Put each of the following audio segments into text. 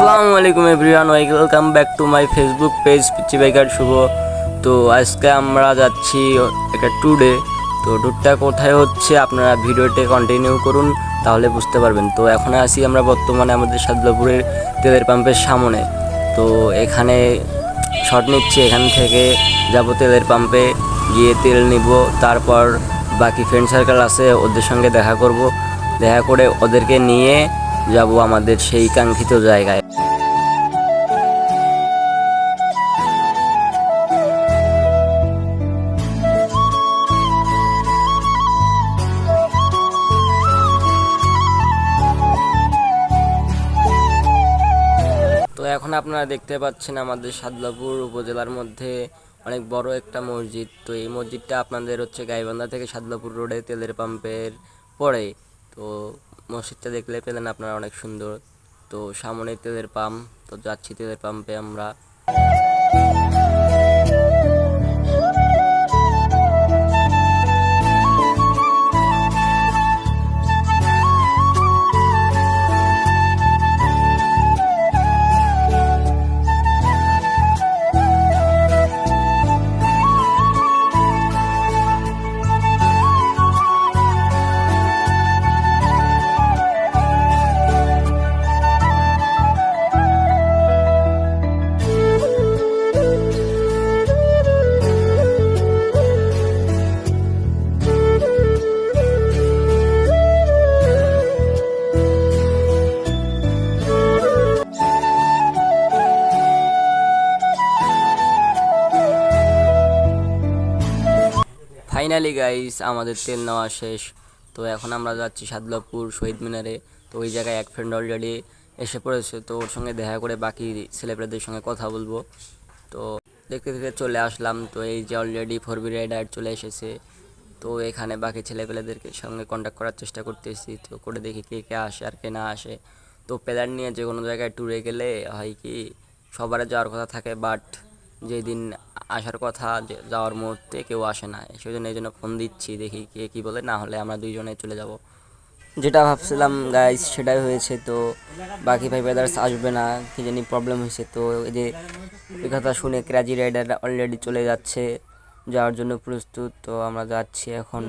আসসালামু আলাইকুম everyone, welcome back to my Facebook page Pichchi biker Shuvo. তো আজকে আমরা যাচ্ছি একটা ট্যুরে তো ট্যুরটা কোথায় হচ্ছে আপনারা ভিডিওটি কন্টিনিউ করুন, তাহলে বুঝতে পারবেন। তো এখন আসি আমরা বর্তমানে আমাদের সাদলাপুরের তেলের পাম্পের সামনে। তো এখানে শট নিচ্ছি, এখান থেকে যাব তেলের পাম্পে, গিয়ে তেল নিব, তারপর বাকি ফ্রেন্ড সার্কেল আছে, ওদের সঙ্গে দেখা করব। দেখা করে ওদেরকে নিয়ে যাব আমাদের সেই কাঙ্ক্ষিত জায়গায়। তো এখন আপনারা দেখতে পাচ্ছেন আমাদের সাদলাপুর উপজেলার মধ্যে অনেক বড় একটা মসজিদ। তো এই মসজিদটা আপনাদের হচ্ছে গাইবান্ধা থেকে সাদলাপুর রোডে তেলের পাম্পের পরে। তো মসজিদটা দেখলে পেলেন আপনারা অনেক সুন্দর। তো সামনে তেলের পাম্প, তো যাচ্ছি তেলের পাম্পে আমরা। ফাইনালি গাইস আমাদের তেল নেওয়া শেষ। তো এখন আমরা যাচ্ছি সাদলাপুর শহীদ মিনারে। তো ওই জায়গায় এক ফ্রেন্ড অলরেডি এসে পড়েছে। তো ওর সঙ্গে দেখা করে বাকি ছেলেপেলেদের সঙ্গে কথা বলব। তো দেখতে দেখতে চলে আসলাম। তো এই যে অলরেডি ফোর বি রাইডার চলে এসেছে। তো এখানে বাকি ছেলেপেলেদেরকে সঙ্গে কন্ট্যাক্ট করার চেষ্টা করতেছি। তো করে দেখি কে কে আসে আর কে না আসে। তো প্ল্যান নিয়ে যে কোনো জায়গায় ট্যুরে গেলে হয় কি, সবার যাওয়ার কথা থাকে বাট যেদিন আসার কথা যাওয়ার মুহূর্তে কেউ আসে না। সেই জন্য এই জন্য ফোন দিচ্ছি, দেখি কে কী বলে, না হলে আমরা দুইজনে চলে যাব। যেটা ভাবছিলাম গাইস সেটাই হয়েছে তো, বাকি ভাই ব্রাদার্স আসবে না, কি জানি প্রবলেম হয়েছে তো, এই যে এই কথা শুনে ক্রাজি রাইডার অলরেডি চলে যাচ্ছে, যাওয়ার জন্য প্রস্তুত, তো আমরা যাচ্ছি এখন।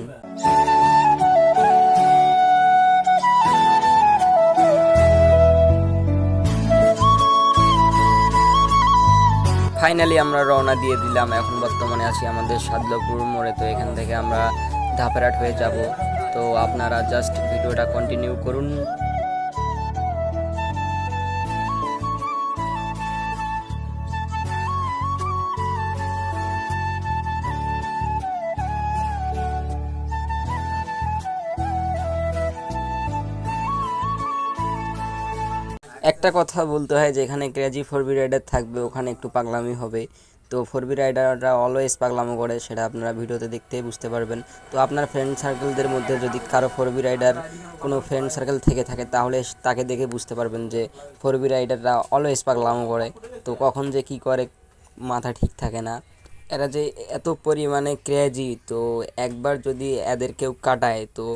ফাইনালি আমরা রওনা দিয়ে দিলাম। এখন বর্তমানে আছি আমাদের সাদলাপুর মোড়ে, তো এখান থেকে আমরা ধাপেরাট হয়ে যাব। তো আপনারা জাস্ট ভিডিওটা কন্টিনিউ করুন। একটা কথা বলতে হয় যেখানে ক্রেজি ফোর বি রাইডার থাকবে, ওখানে একটু পাগলামি হবে। তো ফোর বি রাইডাররা অলওয়েজ পাগলামো করে, সেটা আপনারা ভিডিওতে দেখতেই বুঝতে পারবেন। তো আপনার ফ্রেন্ড সার্কেলদের মধ্যে যদি কারও ফোর বি রাইডার কোনো ফ্রেন্ড সার্কেল থেকে থাকে, তাহলে তাকে দেখে বুঝতে পারবেন যে ফোর বি রাইডাররা অলওয়েজ পাগলামো করে। তো কখন যে কি করে, মাথা ঠিক থাকে না। এরা যে এত পরিমাণে ক্রেজি তো একবার যদি এদের কেউ কাটায়, তো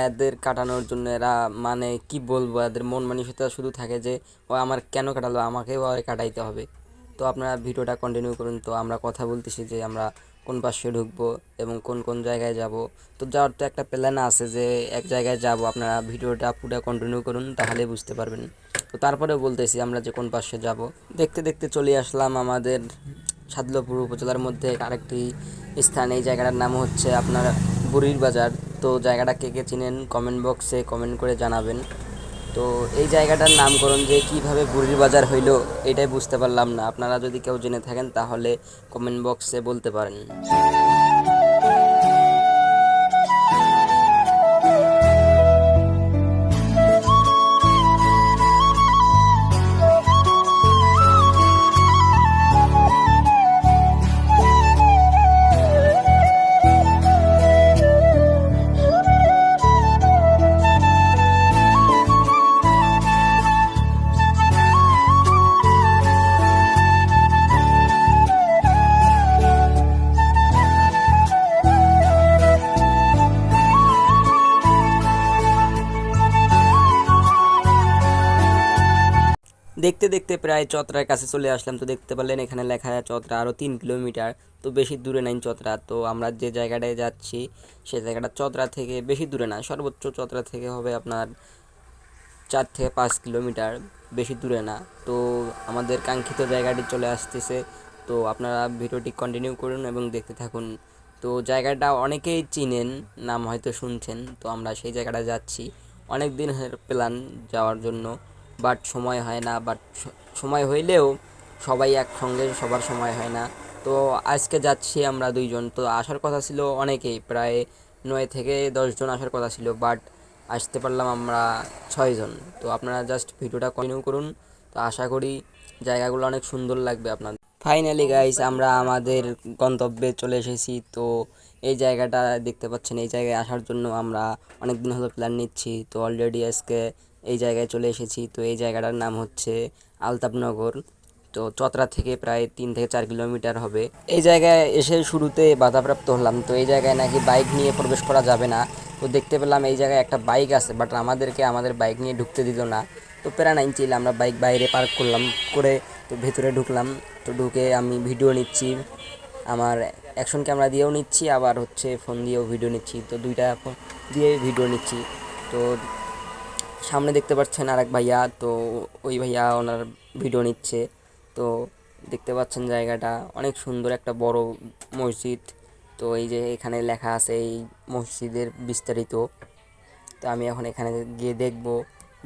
এদের কাটানোর জন্য এরা মানে কি বলব, এদের মন মানসিকতা শুধু থাকে যে, ও আমার কেন কাটালো, আমাকেও কাটাইতে হবে। তো আপনারা ভিডিওটা কন্টিনিউ করুন, তো আমরা কথা বলতেছি যে আমরা কোন পাশে ঢুকবো এবং কোন কোন জায়গায় যাব। তো যাওয়ার তো একটা প্ল্যান আছে যে, এক জায়গায় যাব, আপনারা ভিডিওটা পুরো কন্টিনিউ করুন তাহলে বুঝতে পারবেন। তো তারপরেও বলতেছি আমরা যে কোন পাশে যাব। দেখতে দেখতে চলে আসলাম আমাদের সাদলপুর উপজেলার মধ্যে আরেকটি স্থান, এই জায়গাটার নাম হচ্ছে আপনার বুড়ির বাজার। তো জায়গাটা কে কে চিনেন কমেন্ট বক্সে কমেন্ট করে জানাবেন। তো এই জায়গাটার নামকরণ যে কীভাবে বুড়ির বাজার হইল এটাই বুঝতে পারলাম না। আপনারা যদি কেউ জেনে থাকেন তাহলে কমেন্ট বক্সে বলতে পারেন। দেখতে দেখতে প্রায় চতরার কাছে চলে আসলাম। তো দেখতে পারলেন এখানে লেখা চতরা আরও তিন কিলোমিটার। তো বেশি দূরে নাই চতরা। তো আমরা যে জায়গাটায় যাচ্ছি, সে জায়গাটা চতরা থেকে বেশি দূরে না, সর্বোচ্চ চতরা থেকে হবে আপনার চার থেকে পাঁচ কিলোমিটার বেশি দূরে না। তো আমাদের কাঙ্ক্ষিত জায়গাটি চলে আসতেছে। তো আপনারা ভিডিওটি কন্টিনিউ করুন এবং দেখতে থাকুন। তো জায়গাটা অনেকেই চিনেন, নাম হয়তো শুনছেন। তো আমরা সেই জায়গাটা যাচ্ছি। অনেক দিনের প্ল্যান যাওয়ার জন্য। বাট সময় হয় না, বাট সময় হইলেও সবাই একসঙ্গে, সবার সময় হয় না। তো আজকে যাচ্ছি আমরা দুইজন। তো আসার কথা ছিল অনেকেই, প্রায় নয় থেকে দশজন আসার কথা ছিল, বাট আসতে পারলাম আমরা ছয়জন তো আপনারা জাস্ট ভিডিওটা কন্টিনিউ করুন। তো আশা করি জায়গাগুলো অনেক সুন্দর লাগবে আপনাদের। ফাইনালি গাইস, আমরা আমাদের গন্তব্যে চলে এসেছি। তো এই জায়গাটা দেখতে পাচ্ছেন, এই জায়গায় আসার জন্য আমরা অনেক দিন হলো প্ল্যান নিচ্ছি। তো অলরেডি আজকে এই জায়গায় চলে এসেছি। তো এই জায়গাটার নাম হচ্ছে আলতাপনগর তো চতরা থেকে প্রায় তিন থেকে চার কিলোমিটার হবে। এই জায়গায় এসে শুরুতে বাধাপ্রাপ্ত হলাম। তো এই জায়গায় নাকি বাইক নিয়ে প্রবেশ করা যাবে না। তো দেখতে পেলাম এই জায়গায় একটা বাইক আছে বাট আমাদেরকে আমাদের বাইক নিয়ে ঢুকতে দিল না। তো প্যারা নাইন আমরা বাইক বাইরে পার্ক করলাম, করে তো ভেতরে ঢুকলাম। তো ঢুকে আমি ভিডিও নিচ্ছি। আমার অ্যাকশন ক্যামেরা দিয়েও নিচ্ছি, আবার হচ্ছে ফোন দিয়েও ভিডিও নিচ্ছি। তো দুইটা ফোন দিয়ে ভিডিও নিচ্ছি। তো সামনে দেখতে পাচ্ছেন আরেক ভাইয়া, তো ওই ভাইয়া ওনার ভিডিও নিচ্ছে। তো দেখতে পাচ্ছেন জায়গাটা, অনেক সুন্দর একটা বড় মসজিদ। তো এই যে এখানে লেখা আছে এই মসজিদের বিস্তারিত। তো আমি এখন এখানে গিয়ে দেখব।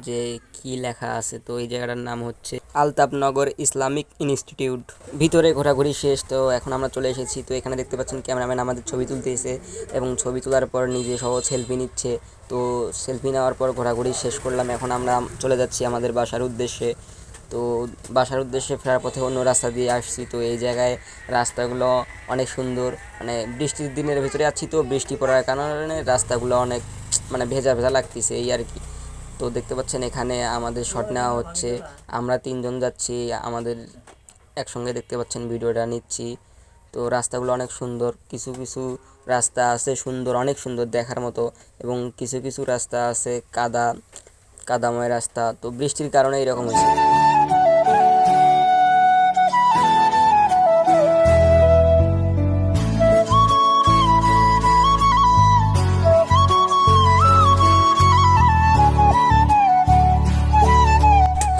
যে কি লেখা আছে, তো এই জায়গাটার নাম হচ্ছে আলতাপনগর ইসলামিক ইনস্টিটিউট। ভিতরে ঘোরাঘুরি শেষ, তো এখন আমরা চলে এসেছি। তো এখানে দেখতে পাচ্ছেন ক্যামেরাম্যান আমাদের ছবি তুলতেছে এবং ছবি তোলার পর নিজে সহ সেলফি নিচ্ছে। তো সেলফি নেওয়ার পর ঘোরাঘুরি শেষ করলাম। এখন আমরা চলে যাচ্ছি আমাদের বাসার উদ্দেশ্যে। তো বাসার উদ্দেশ্যে ফেরার পথে অন্য রাস্তা দিয়ে আসছি। তো এই জায়গায় রাস্তাগুলো অনেক সুন্দর। মানে বৃষ্টির দিনের ভিতরে আছি তো বৃষ্টি পড়ার কারণে রাস্তাগুলো অনেক মানে ভেজা ভেজা লাগতেছে, এই আর কি। তো দেখতে পাচ্ছেন এখানে আমাদের শট নেওয়া হচ্ছে। আমরা তিনজন যাচ্ছি, আমাদের একসঙ্গে দেখতে পাচ্ছেন ভিডিওটা নিচ্ছি। তো রাস্তাগুলো অনেক সুন্দর, কিছু কিছু রাস্তা আছে সুন্দর, অনেক সুন্দর দেখার মতো এবং কিছু কিছু রাস্তা আছে কাদা, কাদাময় রাস্তা। তো বৃষ্টির কারণে এরকম হয়েছে।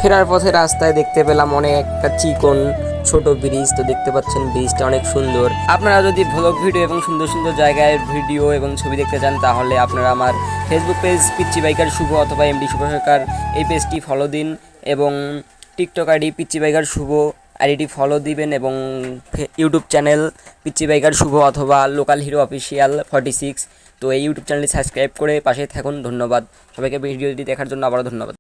ফেরার পথে রাস্তায় দেখতে পেলাম অনেক একটা চিকন, ছোট ব্রিজ। তো দেখতে পাচ্ছেন ব্রিজটা অনেক সুন্দর। আপনারা যদি ভ্লগ ভিডিও এবং সুন্দর সুন্দর জায়গায় ভিডিও এবং ছবি দেখতে চান, তাহলে আপনারা আমার Facebook page Pichchi biker Shuvo অথবা এমডি শুভ সরকার এই পেজটি ফলো দিন এবং TikTok ID Pichchi biker Shuvo আইডিটি ফলো দিবেন এবং YouTube channel Pichchi biker Shuvo অথবা local hero official forty six তো এই ইউটিউব চ্যানেলটি সাবস্ক্রাইব করে পাশে থাকুন। ধন্যবাদ। সবাইকে ভিডিওটি দেখার জন্য আবারও ধন্যবাদ।